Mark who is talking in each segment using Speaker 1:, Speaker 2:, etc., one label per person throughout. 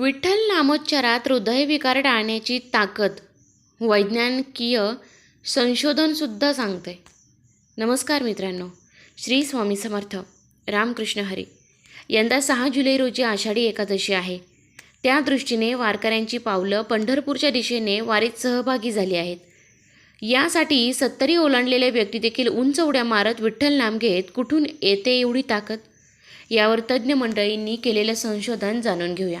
Speaker 1: विठ्ठल नामोच्चारात हृदयविकार टाळण्याची ताकद वैज्ञानिकीय संशोधनसुद्धा सांगते नमस्कार मित्रांनो श्री स्वामी समर्थ रामकृष्ण हरी. यंदा सहा जुलै रोजी आषाढी एकादशी आहे. त्या दृष्टीने वारकऱ्यांची पावलं पंढरपूरच्या दिशेने वारीत सहभागी झाली आहेत. यासाठी सत्तरी ओलांडलेले व्यक्ती देखील उंच उड्या मारत विठ्ठल नाम घेत कुठून येते एवढी ताकद? यावर तज्ज्ञ मंडळींनी केलेलं संशोधन जाणून घेऊया.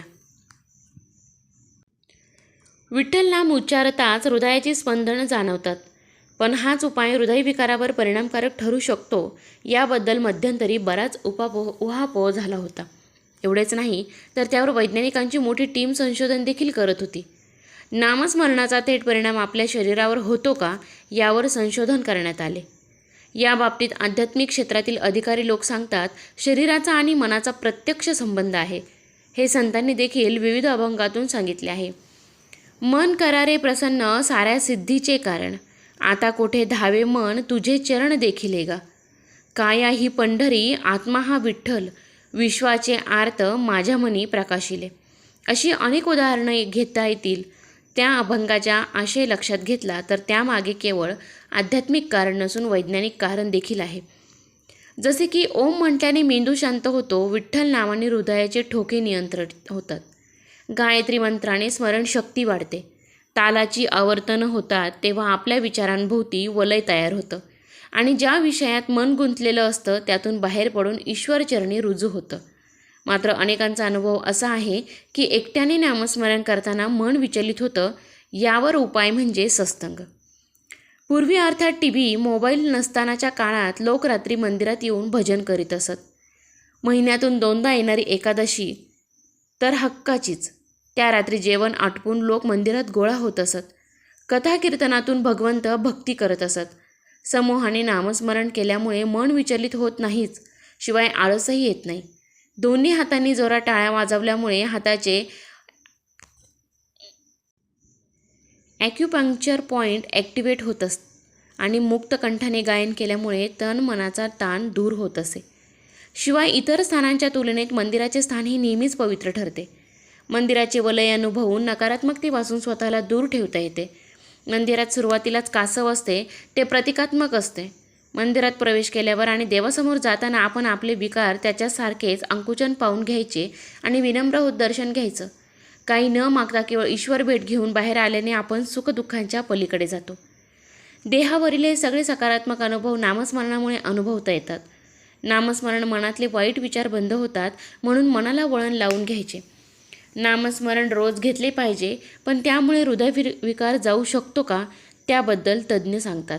Speaker 1: विठ्ठल नाम उच्चारताच हृदयाची स्पंदनं जाणवतात. पण हाच उपाय हृदयविकारावर परिणामकारक ठरू शकतो याबद्दल मध्यंतरी बराच उपापो उहापोह झाला होता. एवढेच नाही तर त्यावर वैज्ञानिकांची मोठी टीम संशोधन देखील करत होती. नामस्मरणाचा थेट परिणाम आपल्या शरीरावर होतो का यावर संशोधन करण्यात आले. या बाबतीत आध्यात्मिक क्षेत्रातील अधिकारी लोक सांगतात शरीराचा आणि मनाचा प्रत्यक्ष संबंध आहे. हे संतांनी देखील विविध अभंगातून सांगितले आहे. मन करारे प्रसन्न साऱ्या सिद्धीचे कारण. आता कोठे धावे मन तुझे चरण देखिले गा काया ही पंढरी आत्मा हा विठ्ठल विश्वाचे आर्त माझ्या मनी प्रकाशिले. अशी अनेक उदाहरणं घेता येतील. त्या अभंगाच्या आशय लक्षात घेतला तर त्यामागे केवळ आध्यात्मिक कारण नसून वैज्ञानिक कारण देखील आहे. जसे की ओम म्हटल्याने मेंदू शांत होतो विठ्ठल नावाने हृदयाचे ठोके नियंत्रित होतात. गायत्री मंत्राने स्मरणशक्ती वाढते. तालाची आवर्तनं होतात तेव्हा आपल्या विचारांभोवती वलय तयार होतं. आणि ज्या विषयात मन गुंतलेलं असतं त्यातून बाहेर पडून ईश्वरचरणी रुजू होतं. मात्र अनेकांचा अनुभव असा आहे की एकट्याने नामस्मरण करताना मन विचलित होतं यावर उपाय म्हणजे सत्संग पूर्वी अर्थात टी. व्ही मोबाईल नसतानाच्या काळात लोक रात्री मंदिरात येऊन भजन करीत असत. महिन्यातून दोनदा येणारी एकादशी तर हक्काचीच. त्या रात्री जेवण आटपून लोक मंदिरात गोळा होत असत. कथा कीर्तनातून भगवंत भक्ती करत असत. समूहाने नामस्मरण केल्यामुळे मन विचलित होत नाहीच शिवाय आळसही येत नाही. दोन्ही हातांनी जोरा टाळ्या वाजवल्यामुळे हाताचे ॲक्युपंक्चर पॉईंट ॲक्टिवेट होत असत आणि मुक्त कंठाने गायन केल्यामुळे तन मनाचा ताण दूर होत असे. शिवाय इतर स्थानांच्या तुलनेत मंदिराचे स्थान हे नेहमीच पवित्र ठरते. मंदिराचे वलय अनुभवून नकारात्मकतेपासून स्वतःला दूर ठेवता येते. मंदिरात सुरुवातीलाच कासव असते ते प्रतिकात्मक असते. मंदिरात प्रवेश केल्यावर आणि देवासमोर जाताना आपण आपले विकार त्याच्यासारखेच अंकुचन पाहून घ्यायचे आणि विनम्र होत दर्शन घ्यायचं. काही न मागता केवळ ईश्वर भेट घेऊन बाहेर आल्याने आपण सुखदुःखांच्या पलीकडे जातो. देहावरील हे सगळे सकारात्मक अनुभव नामस्मरणामुळे अनुभवता येतात. नामस्मरण मनातले वाईट विचार बंद होतात म्हणून मनाला वळण लावून घ्यायचे. नामस्मरण रोज घेतले पाहिजे पण त्यामुळे हृदय विकार जाऊ शकतो का? त्याबद्दल तज्ज्ञ सांगतात.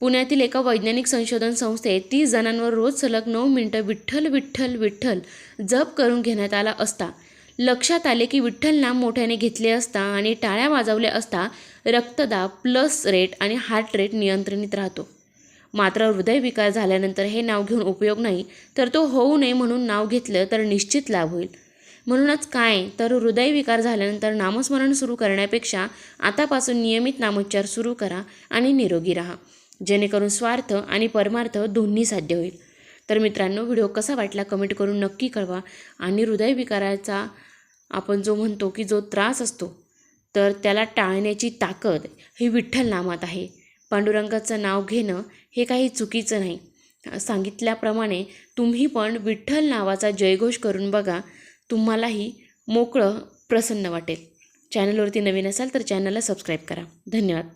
Speaker 1: पुण्यातील एका वैज्ञानिक संशोधन संस्थेत तीस जणांवर रोज सलग नऊ मिनटं विठ्ठल विठ्ठल विठ्ठल जप करून घेण्यात आला असता. लक्षात आले की विठ्ठल नाम मोठ्याने घेतले असता आणि टाळ्या वाजवल्या असता रक्तदाब प्लस रेट आणि हार्ट रेट नियंत्रणित राहतो. मात्र हृदयविकार झाल्यानंतर हे नाव घेऊन उपयोग नाही तर तो होऊ नये म्हणून नाव घेतलं तर निश्चित लाभ होईल. म्हणूनच काय तर हृदयविकार झाल्यानंतर नामस्मरण सुरू करण्यापेक्षा आतापासून नियमित नामोच्चार सुरू करा आणि निरोगी राहा. जेणेकरून स्वार्थ आणि परमार्थ दोन्ही साध्य होईल. तर मित्रांनो व्हिडिओ कसा वाटला कमेंट करून नक्की कळवा आणि हृदयविकाराचा आपण जो म्हणतो की जो त्रास असतो तर त्याला टाळण्याची ताकद ही विठ्ठल नामात आहे. पांडुरंगाचं नाव घेणं हे काही चुकीचं नाही. सांगितल्याप्रमाणे तुम्ही पण विठ्ठल नावाचा जयघोष करून बघा तुम्हालाही मोकळं प्रसन्न वाटेल. चॅनलवरती नवीन असाल तर चॅनलला सबस्क्राईब करा. धन्यवाद.